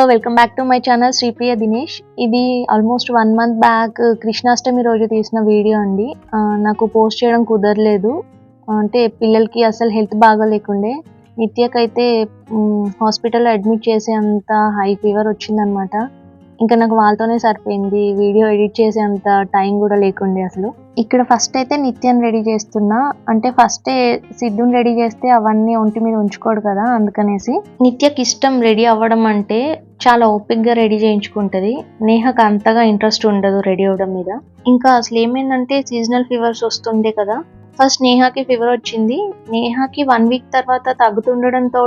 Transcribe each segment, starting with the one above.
Hello welcome back to my channel Sripriya Dinesh. ఇది almost one month back Krishnashtami రోజు తీసిన video అండి. నాకు పోస్ట్ చేయడం కుదరలేదు. అంటే పిల్లలకి అసలు హెల్త్ బాగోలేకుండే. నిత్యకైతే హాస్పిటల్లో అడ్మిట్ చేసే అంత హై ఫీవర్ వచ్చిందనమాట ఇంకా నాకు వాళ్ళతోనే సరిపోయింది. వీడియో ఎడిట్ చేసే అంత టైం కూడా లేకుండే అసలు. ఇక్కడ ఫస్ట్ అయితే నిత్యాన్ని రెడీ చేస్తున్నా. అంటే ఫస్టే సిద్ధుని రెడీ చేస్తే అవన్నీ ఒంటి మీద ఉంచుకోడు కదా అందుకనేసి. నిత్యకి ఇష్టం రెడీ అవ్వడం అంటే చాలా ఓపిక్గా రెడీ చేయించుకుంటది. నేహకు అంతగా ఇంట్రెస్ట్ ఉండదు రెడీ అవ్వడం మీద. ఇంకా అసలు ఏమైందంటే సీజనల్ ఫీవర్స్ వస్తుండే కదా. ఫస్ట్ నేహాకి ఫీవర్ వచ్చింది. నేహాకి వన్ వీక్ తర్వాత తగ్గుతుండడంతో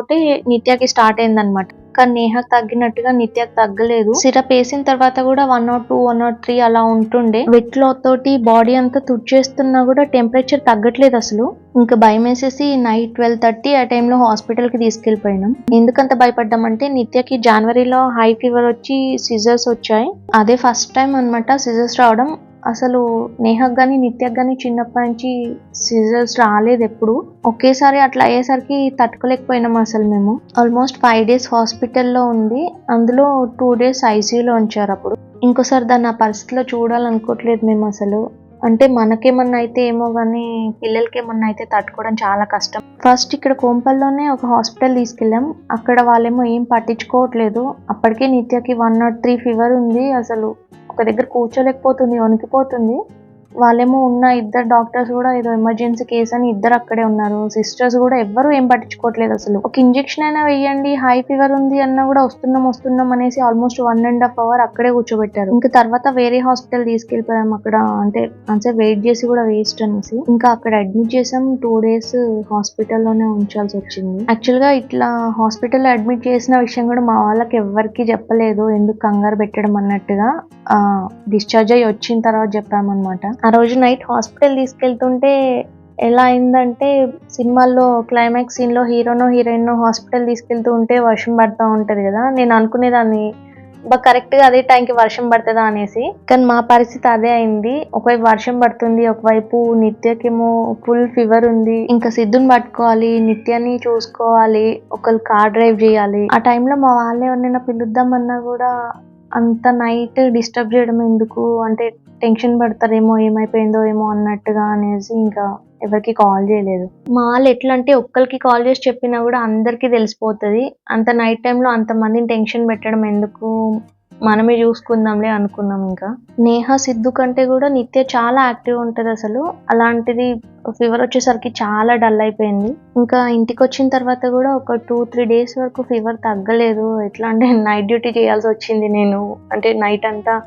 నిత్యాకి స్టార్ట్ అయిందనమాట కానీ నేహ తగ్గినట్టుగా నిత్య తగ్గలేదు. సిరప్ వేసిన తర్వాత కూడా one nought two one nought three అలా ఉంటుండే. వెట్లో తోటి బాడీ అంతా తుడిచేస్తున్నా కూడా టెంపరేచర్ తగ్గట్లేదు అసలు. ఇంకా భయం వేసేసి నైట్ ట్వెల్వ్ థర్టీ ఆ టైంలో హాస్పిటల్కి తీసుకెళ్ళిపోయినాం ఎందుకంత భయపడ్డామంటే నిత్యకి జనవరిలో హై ఫీవర్ వచ్చి సిజర్స్ వచ్చాయి. అదే ఫస్ట్ టైం అన్నమాట సిజర్స్ రావడం. అసలు నేహకు కానీ నిత్యకు కానీ చిన్నప్పటి నుంచి సిజర్స్ రాలేదు ఎప్పుడు. ఒకేసారి అట్లా అయ్యేసరికి తట్టుకోలేకపోయినాం అసలు మేము. ఆల్మోస్ట్ ఫైవ్ డేస్ హాస్పిటల్లో ఉంది అందులో టూ డేస్ ఐసీయూలో ఉంచారు అప్పుడు. ఇంకోసారి దాన్ని ఆ పరిస్థితిలో చూడాలనుకోవట్లేదు మేము అసలు. అంటే మనకేమన్నా అయితే ఏమో కానీ పిల్లలకి ఏమన్నా అయితే తట్టుకోవడం చాలా కష్టం. ఫస్ట్ ఇక్కడ కోంపల్లోనే ఒక హాస్పిటల్ తీసుకెళ్ళాం. అక్కడ వాళ్ళేమో ఏం పట్టించుకోవట్లేదు. అప్పటికే నిత్యకి వన్ నాట్ త్రీ ఫీవర్ ఉంది. అసలు ఒక దగ్గర కూర్చోలేకపోతుంది వణికిపోతుంది. వాళ్ళేమో ఉన్న ఇద్దరు డాక్టర్స్ కూడా ఏదో ఎమర్జెన్సీ కేసు అని ఇద్దరు అక్కడే ఉన్నారు. సిస్టర్స్ కూడా ఎవ్వరు ఏం పట్టించుకోవట్లేదు అసలు. ఒక ఇంజెక్షన్ అయినా వెయ్యండి హై ఫీవర్ ఉంది అన్నా కూడా వస్తున్నాం వస్తున్నాం అనేసి almost one and half hour అక్కడే కూర్చోబెట్టారు. ఇంకా తర్వాత వేరే హాస్పిటల్ తీసుకెళ్ళిపోయాం అక్కడ. అంటే అంతే వెయిట్ చేసి కూడా వేస్ట్ అనేసి. ఇంకా అక్కడ అడ్మిట్ చేసాం. టూ డేస్ హాస్పిటల్లోనే ఉంచాల్సి వచ్చింది. యాక్చువల్గా ఇట్లా హాస్పిటల్లో అడ్మిట్ చేసిన విషయం కూడా మా వాళ్ళకి ఎవరికి చెప్పలేదు. ఎందుకు కంగారు పెట్టడం అన్నట్టుగా డిశ్చార్జ్ అయ్యి వచ్చిన తర్వాత చెప్పామన్నమాట. ఆ రోజు నైట్ హాస్పిటల్ తీసుకెళ్తుంటే ఎలా అయిందంటే సినిమాల్లో క్లైమాక్స్ సీన్లో హీరోనో హీరోయిన్ హాస్పిటల్ తీసుకెళ్తూ ఉంటే వర్షం పడుతూ ఉంటుంది కదా నేను అనుకునేదాన్ని బా కరెక్ట్గా అదే టైంకి వర్షం పడుతుందా? అనేసి. కానీ మా పరిస్థితి అదే అయింది. ఒకవైపు వర్షం పడుతుంది ఒకవైపు నిత్యకేమో ఫుల్ ఫీవర్ ఉంది. ఇంకా సిద్ధుని పట్టుకోవాలి నిత్యాన్ని చూసుకోవాలి ఒకరు కార్ డ్రైవ్ చేయాలి. ఆ టైంలో మా వాళ్ళు ఎవరినైనా పిలుద్దామన్నా కూడా అంత నైట్ డిస్టర్బ్ చేయడం ఎందుకు? అంటే టెన్షన్ పడతారేమో ఏమైపోయిందో ఏమో అన్నట్టుగా అనేసి ఇంకా ఎవరికి కాల్ చేయలేదు. మా వాళ్ళు ఎట్లా అంటే ఒక్కరికి కాల్ చేసి చెప్పినా కూడా అందరికీ తెలిసిపోతుంది. అంత నైట్ టైంలో అంతమందిని టెన్షన్ పెట్టడం ఎందుకు? మనమే చూసుకుందాంలే అనుకున్నాం ఇంకా. నేహ సిద్ధు కంటే కూడా నిత్య చాలా యాక్టివ్ ఉంటుంది అసలు. అలాంటిది ఫీవర్ వచ్చేసరికి చాలా డల్ అయిపోయింది. ఇంకా ఇంటికి వచ్చిన తర్వాత కూడా ఒక టూ త్రీ డేస్ వరకు ఫీవర్ తగ్గలేదు. ఎట్లా అంటే నైట్ డ్యూటీ చేయాల్సి వచ్చింది నేను. అంటే నైట్ అంతా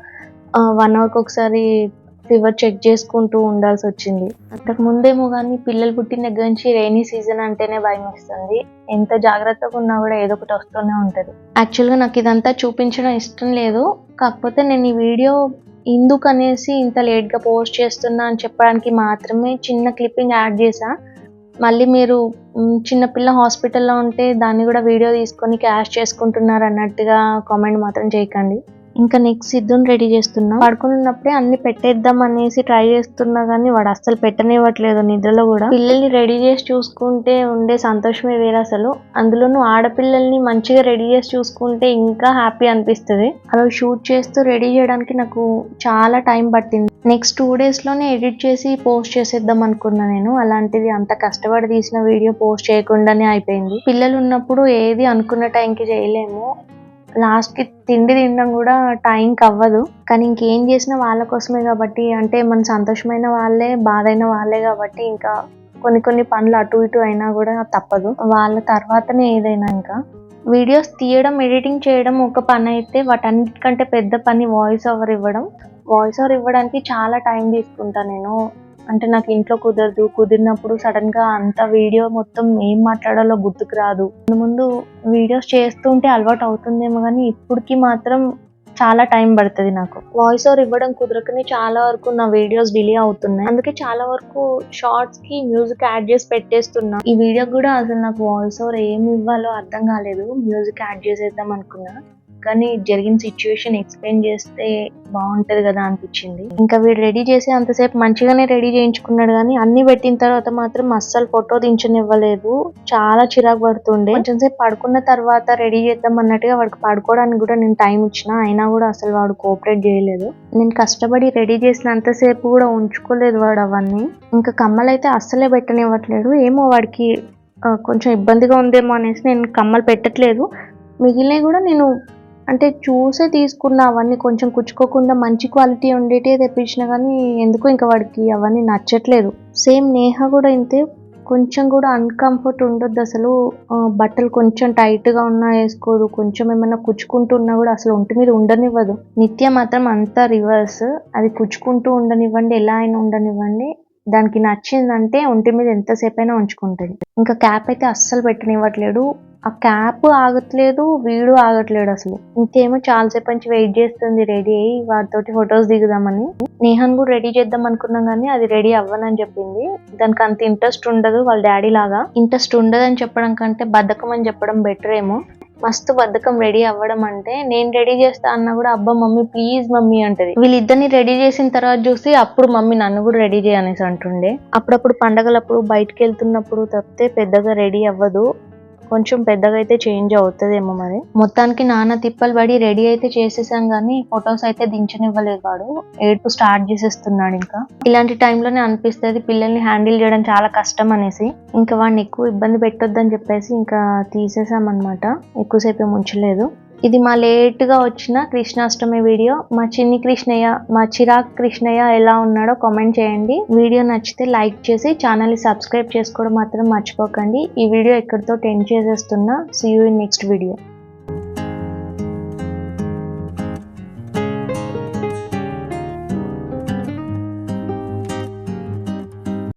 వన్ అవర్కి ఒకసారి ఫీవర్ చెక్ చేసుకుంటూ ఉండాల్సి వచ్చింది. అంతకు ముందేమో కానీ పిల్లలు పుట్టిన దగ్గర నుంచి రైనీ సీజన్ అంటేనే భయం వేస్తుంది. ఎంత జాగ్రత్తగా ఉన్నా కూడా ఏదో ఒకటి వస్తూనే ఉంటుంది. యాక్చువల్గా నాకు ఇదంతా చూపించడం ఇష్టం లేదు. కాకపోతే నేను ఈ వీడియో ఎందుకు అనేసి ఇంత లేట్గా పోస్ట్ చేస్తున్నా అని చెప్పడానికి మాత్రమే చిన్న క్లిప్పింగ్ యాడ్ చేశా. మళ్ళీ మీరు చిన్నపిల్ల హాస్పిటల్లో ఉంటే దాన్ని కూడా వీడియో తీసుకొని క్యాష్ చేసుకుంటున్నారు అన్నట్టుగా కామెంట్ మాత్రం చేయకండి. ఇంకా నెక్స్ట్ సిద్ధుని రెడీ చేస్తున్నా. పడుకుని ఉన్నప్పుడే అన్ని పెట్టేద్దాం అనేసి ట్రై చేస్తున్నా కానీ వాడు అస్సలు పెట్టనివ్వట్లేదు నిద్రలో కూడా. పిల్లల్ని రెడీ చేసి చూసుకుంటే ఉండే సంతోషమే వేరే అసలు. అందులోనూ ఆడపిల్లల్ని మంచిగా రెడీ చేసి చూసుకుంటే ఇంకా హ్యాపీ అనిపిస్తుంది. అలా షూట్ చేస్తూ రెడీ చేయడానికి నాకు చాలా టైం పట్టింది. నెక్స్ట్ టూ డేస్లోనే ఎడిట్ చేసి పోస్ట్ చేసేద్దాం అనుకున్నా నేను. అలాంటిది అంత కష్టపడి తీసిన వీడియో పోస్ట్ చేయకుండానే అయిపోయింది. పిల్లలు ఉన్నప్పుడు ఏది అనుకున్న టైంకి చేయలేము. లాస్ట్కి తిండి తినడం కూడా టైంకి అవ్వదు కానీ ఇంకేం చేసినా వాళ్ళ కోసమే కాబట్టి అంటే మన సంతోషమైన వాళ్ళే బాధైన వాళ్ళే కాబట్టి ఇంకా కొన్ని కొన్ని పనులు అటు ఇటు అయినా కూడా తప్పదు. వాళ్ళ తర్వాతనే ఏదైనా ఇంకా. వీడియోస్ తీయడం ఎడిటింగ్ చేయడం ఒక పని అయితే వాటన్నిటికంటే పెద్ద పని వాయిస్ ఓవర్ ఇవ్వడం. వాయిస్ ఓవర్ ఇవ్వడానికి చాలా టైం తీసుకుంటా నేను. అంటే నాకు ఇంట్లో కుదరదు కుదిరినప్పుడు సడన్గా అంత వీడియో మొత్తం ఏం మాట్లాడాలో గుర్తుకు రాదు. ముందు ముందు వీడియోస్ చేస్తుంటే అలవాటు అవుతుందేమో కానీ ఇప్పటికి మాత్రం చాలా టైం పడుతుంది నాకు. వాయిస్ ఓవర్ ఇవ్వడం కుదరకనే చాలా వరకు నా వీడియోస్ డిలే అవుతున్నాయి. అందుకే చాలా వరకు షార్ట్స్కి మ్యూజిక్ యాడ్ చేసి పెట్టేస్తున్నా. ఈ వీడియో కూడా అసలు నాకు వాయిస్ ఓవర్ ఏమి ఇవ్వాలో అర్థం కాలేదు. మ్యూజిక్ యాడ్ చేసేద్దాం అనుకున్నా. కానీ జరిగిన సిచ్యువేషన్ ఎక్స్ప్లెయిన్ చేస్తే బాగుంటది కదా అనిపించింది. ఇంకా వీడు రెడీ చేసి అంతసేపు మంచిగానే రెడీ చేయించుకున్నాడు కానీ అన్ని పెట్టిన తర్వాత మాత్రం అస్సలు ఫోటో దించనివ్వలేదు. చాలా చిరాకు పడుతుండే. కొంచెం సేపు పడుకున్న తర్వాత రెడీ చేద్దాం అన్నట్టుగా వాడికి పడుకోవడానికి కూడా నేను టైం ఇచ్చిన అయినా కూడా అసలు వాడు కోఆపరేట్ చేయలేదు. నేను కష్టపడి రెడీ చేసిన అంతసేపు కూడా ఉంచుకోలేదు వాడు అవన్నీ. ఇంకా కమ్మలు అయితే అస్సలే పెట్టనివ్వట్లేదు. ఏమో వాడికి కొంచెం ఇబ్బందిగా ఉందేమో అనేసి నేను కమ్మలు పెట్టట్లేదు. మిగిలినవి కూడా నేను అంటే చూసే తీసుకున్న అవన్నీ కొంచెం కుచ్చుకోకుండా మంచి క్వాలిటీ ఉండేటే తెప్పించిన కానీ ఎందుకో ఇంకా వాడికి అవన్నీ నచ్చట్లేదు. సేమ్ నేహ కూడా ఇంతే. కొంచెం కూడా అన్కంఫర్ట్ ఉండొద్దు అసలు. బట్టలు కొంచెం టైట్గా ఉన్నా వేసుకోదు. కొంచెం ఏమైనా కుచ్చుకుంటున్నా కూడా అసలు ఒంటి మీద ఉండనివ్వదు. నిత్య మాత్రం అంతా రివర్స్ అది కుచ్చుకుంటూ ఉండనివ్వండి ఎలా అయినా ఉండనివ్వండి. దానికి నచ్చిందంటే ఒంటి మీద ఎంతసేపు అయినా ఉంచుకుంటుంది. ఇంకా క్యాప్ అయితే అస్సలు పెట్టనివ్వట్లేడు ఆ క్యాప్ ఆగట్లేదు వీడు ఆగట్లేడు అసలు. ఇంకేమో చాలాసేపు నుంచి వెయిట్ చేస్తుంది రెడీ అయ్యి వాటితోటి ఫొటోస్ దిగుదామని. నేహన్ కూడా రెడీ చేద్దాం అనుకున్నాం కానీ అది రెడీ అవ్వనని చెప్పింది. దానికి అంత ఇంట్రెస్ట్ ఉండదు వాళ్ళ డాడీ లాగా. ఇంట్రెస్ట్ ఉండదని చెప్పడం కంటే బద్ధకం అని చెప్పడం బెటర్ ఏమో మస్తు బద్ధకం రెడీ అవ్వడం అంటే నేను రెడీ చేస్తా అన్నా కూడా అబ్బా మమ్మీ ప్లీజ్ మమ్మీ అంటది. వీళ్ళిద్దరిని రెడీ చేసిన తర్వాత చూసి అప్పుడు మమ్మీ నన్ను కూడా రెడీ చేయనేసి అంటుండే. అప్పుడప్పుడు పండగలప్పుడు బయటకు వెళ్తున్నప్పుడు తప్పితే పెద్దగా రెడీ అవ్వదు. కొంచెం పెద్దగా అయితే చేంజ్ అవుతుందేమో మరి. మొత్తానికి నాన్న తిప్పలు పడి రెడీ అయితే చేసేసాం కానీ ఫొటోస్ అయితే దించనివ్వలేదు వాడు. ఏడుపు స్టార్ట్ చేసేస్తున్నాడు ఇంకా. ఇలాంటి టైంలోనే అనిపిస్తుంది పిల్లల్ని హ్యాండిల్ చేయడం చాలా కష్టం అనేసి. ఇంకా వాడిని ఎక్కువ ఇబ్బంది పెట్టొద్దని చెప్పేసి ఇంకా తీసేసామన్నమాట. ఎక్కువసేపు ఏం ఉంచలేదు. ఇది మా లేట్గా వచ్చిన కృష్ణాష్టమి వీడియో. మా చిన్ని కృష్ణయ్య మా చిరాక్ కృష్ణయ్య ఎలా ఉన్నాడో కామెంట్ చేయండి. వీడియో నచ్చితే లైక్ చేసి ఛానల్ని సబ్స్క్రైబ్ చేసుకోవడం మాత్రం మర్చిపోకండి. ఈ వీడియో ఎక్కడితో టెన్ చేసేస్తున్నా. See you in next video